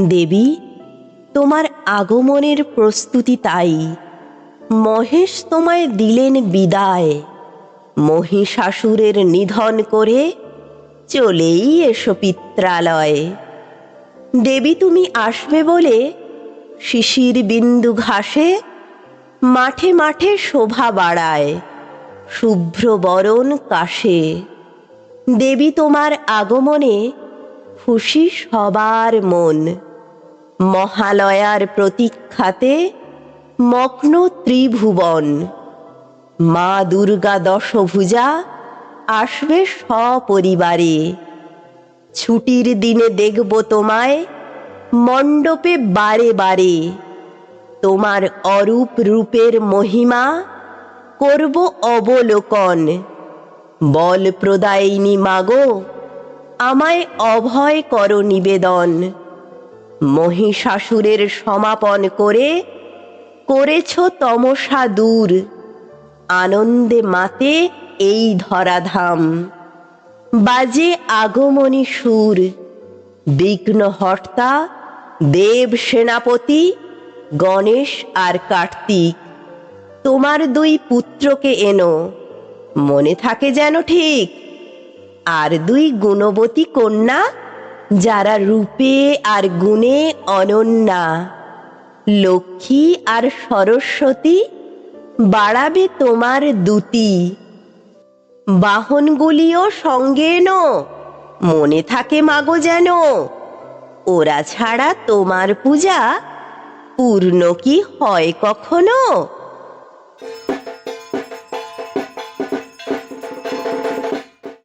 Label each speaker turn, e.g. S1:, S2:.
S1: দেবী, তোমার আগমনের প্রস্তুতি তাই। মহেশ তোমায় দিলেন বিদায়। মহিষাসুরের নিধন করে চলেই এসো পিত্রালয়ে। দেবী, তুমি আসবে বলে শিশির বিন্দু ঘাসে মাঠে মাঠে শোভা বাড়ায়, শুভ্র বরণ কাশে। দেবী, তোমার আগমনে খুশি সবার মন। মহালয়ার প্রতীক্ষাতে মগ্ন ত্রিভুবন। মা দুর্গা দশভুজা আসবে সপরিবারে। ছুটির দিনে দেখব তোমায় মণ্ডপে বারে বারে। তোমার অরূপ রূপের মহিমা করব অবলোকন। বল প্রদায়িনী মাগো, আমায় অভয় কর নিবেদন। মহিষাসুরের সমাপন করে করেছ তমসা দূর। আনন্দে মাতে এই ধরাধাম। বাজে আগমনী সুর। বিঘ্নহর্তা দেব সেনাপতি, গণেশ আর কার্তিক। তোমার দুই পুত্রকে এনো, মনে থাকে যেন ঠিক। আর দুই গুণবতী কন্যা যারা রূপে আর গুণে অনন্যা, লক্ষ্মী আর সরস্বতী বাড়াবে তোমার দুতি। বাহনগুলিও সঙ্গে এনো মনে থাকে মাগো যেন, ওরা ছাড়া তোমার পূজা পূর্ণ কি হয় কখনো?